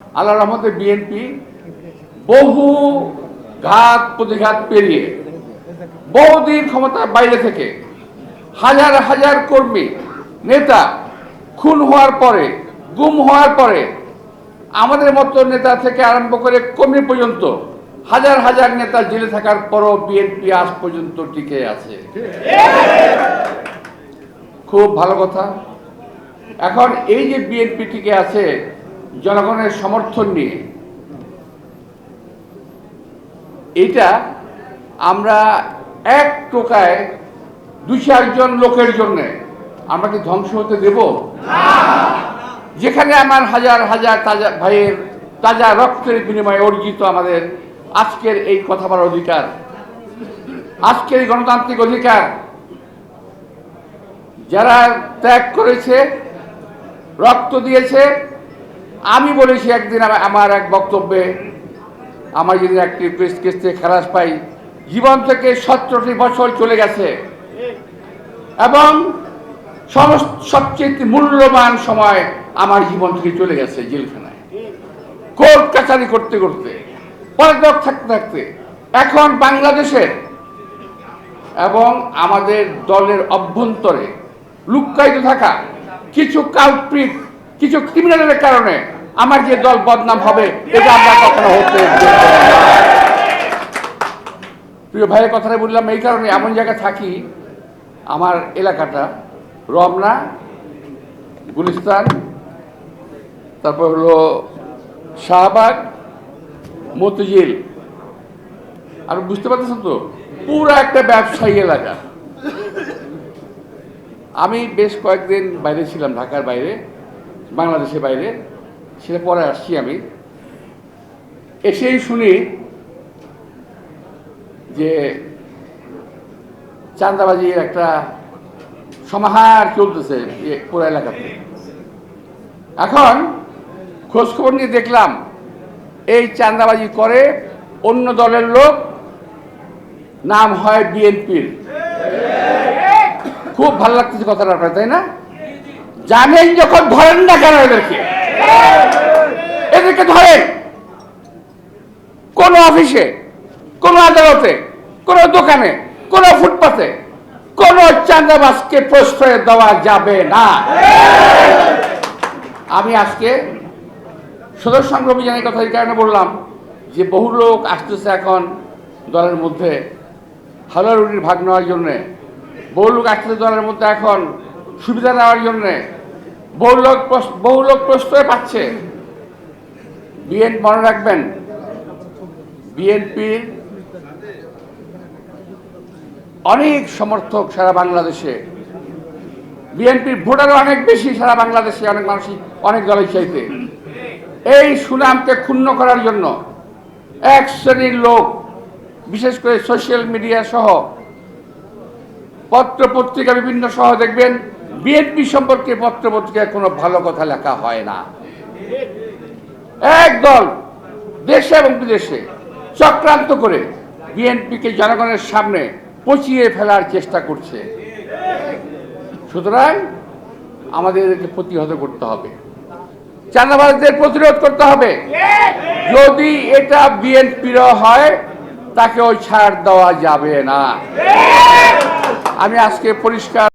আল্লাহ রহমতে বিএনপি বহু ঘাত প্রতিঘাত পেরিয়ে বহুদিন ক্ষমতার বাইরে থেকে হাজার হাজার কর্মী, নেতা খুন হওয়ার পরে, গুম হওয়ার পরে আমাদের মতো নেতা থেকে আরম্ভ করে কর্মী পর্যন্ত হাজার হাজার নেতা জেলে থাকার পরও বিএনপি আজ পর্যন্ত টিকে আছে। খুব ভালো কথা। এখন এই যে বিএনপি টিকে আছে জনগণের সমর্থন নিয়ে। এটা আমরা এক টোকায় দু চারজন লোকের জন্য আমরা কি ধ্বংস হতে দেব? যেখানে আমার হাজার হাজার তাজা ভাইয়ের তাজা রক্তের বিনিময়ে অর্জিত আমাদের আজকের এই কথা বলার অধিকার, আজকের এই গণতান্ত্রিক অধিকার, যারা ত্যাগ করেছে, রক্ত দিয়েছে আমি বলেছি একদিন আমার এক বক্তব্যে, আমার যদি একটি প্রেস কেস থেকে খালাস পাই, জীবন থেকে সতেরোটি বছর চলে গেছে। এবং সবচেয়ে মূল্যবান সময় আমার জীবন থেকে চলে গেছে জেলখানায়। কোর্ট কাছারি করতে করতে, পলাতক থাকতে থাকতে। এখন বাংলাদেশের এবং আমাদের দলের অভ্যন্তরে লুক্কায়িত থাকা কিছু কালপ্রিট কিছু ক্রিমিনালের কারণে আমার যে দল বদনাম হবে, এটা আমরা কখনো হতে প্রিয় ভাইয়ের কথাটা বললাম এই কারণে এমন জায়গায় থাকি, আমার এলাকাটা, রমনা, গুলিস্তান, তারপর হলো শাহবাগ, মতিঝিল। আর বুঝতে পারতেছেন তো? পুরো একটা ব্যবসায়ী এলাকা। আমি বেশ কয়েকদিন বাইরে ছিলাম, ঢাকার বাইরে। বাংলাদেশের বাইরে, সেটা পরে আসছি আমি। এসেই শুনি যে চান্দাবাজির একটা সমাহার চলতেছে পুরো এলাকাতে। এখন খোঁজখবর নিয়ে দেখলাম, এই চান্দাবাজি করে অন্য দলের লোক, নাম হয় বিএনপির। খুব ভালো লাগতেছে কথাটা আপনার, তাই না? জানেন যখন ধরেন না কেন এদেরকে? এদেরকে ধরেন কোন অফিসে, কোন আদালতে, কোন দোকানে, কোন ফুটপাতে, কোন চাঁদাবাসকে প্রশ্রয় দেওয়া যাবে না। আমি আজকে সদর সংঘ অভিযানের কথা এই কারণে বললাম যে বহু লোক আসতেছে এখন দলের মধ্যে। হালুয়া রুটির ভাগ নেওয়ার জন্যে, বহু লোক আসতেছে দলের মধ্যে এখন সুবিধা নেওয়ার জন্যে। বহু লোক বহু প্রশ্রয় পাচ্ছে। বিএন মনে রাখবেন, বিএনপির অনেক সমর্থক সারা বাংলাদেশে। বিএনপির ভোটারও অনেক বেশি সারা বাংলাদেশে, অনেক মানুষই অনেক দলের চাইতে। এই সুনামকে ক্ষুণ্ণ করার জন্য এক শ্রেণির লোক, বিশেষ করে সোশ্যাল মিডিয়া সহ, পত্র পত্রিকা বিভিন্ন সহ দেখবেন বিএনপি সম্পর্কে পত্র পত্রিকায় কোনো ভালো কথা লেখা হয় না। এক দল দেশে এবং বিদেশে চক্রান্ত করে বিএনপিকে জনগণের সামনে পচিয়ে ফেলার চেষ্টা করছে। সুতরাং আমাদের এদেরকে প্রতিহত করতে হবে। চাঁদাবাজদের প্রতিরোধ করতে হবে। যদি এটা বিএনপির হয় তাকেও ছাড় দেওয়া যাবে না। আমি আজকে পরিষ্কার